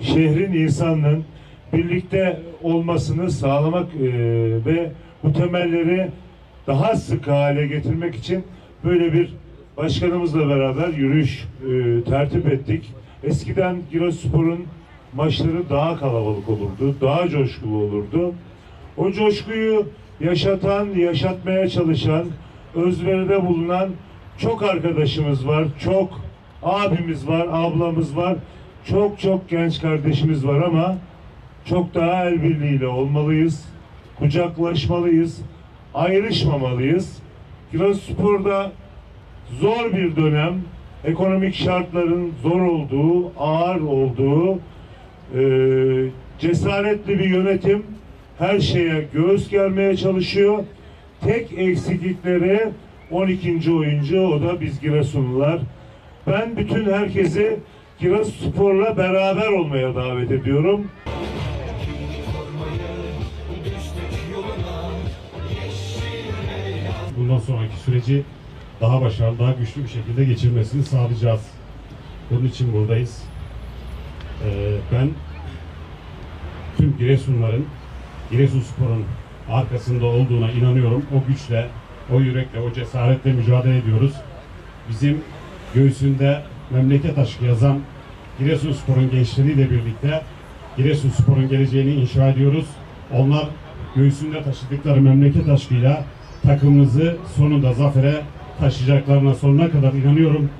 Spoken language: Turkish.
şehrin insanının birlikte olmasını sağlamak e, ve bu temelleri daha sık hale getirmek için böyle bir başkanımızla beraber yürüyüş e, tertip ettik. Eskiden Giresunspor'un maçları daha kalabalık olurdu, daha coşkulu olurdu. O coşkuyu yaşatan, yaşatmaya çalışan, özveride bulunan çok arkadaşımız var, çok abimiz var, ablamız var, çok çok genç kardeşimiz var ama çok daha el birliğiyle olmalıyız, kucaklaşmalıyız, ayrışmamalıyız. Giresunspor'da zor bir dönem, ekonomik şartların zor olduğu, ağır olduğu, e, cesaretli bir yönetim her şeye göğüs germeye çalışıyor. Tek eksiklikleri 12. oyuncu o da biz Giresunlular. Ben bütün herkesi Giresunspor'la beraber olmaya davet ediyorum. bundan sonraki süreci daha başarılı, daha güçlü bir şekilde geçirmesini sağlayacağız. Bunun için buradayız. Ee, ben tüm Giresunların, Giresunspor'un arkasında olduğuna inanıyorum. O güçle, o yürekle, o cesaretle mücadele ediyoruz. Bizim göğsünde memleket aşkı yazan Giresunspor'un gençleriyle birlikte Giresunspor'un geleceğini inşa ediyoruz. Onlar göğsünde taşıdıkları memleket aşkıyla takımımızı sonunda zafere taşıyacaklarına sonuna kadar inanıyorum.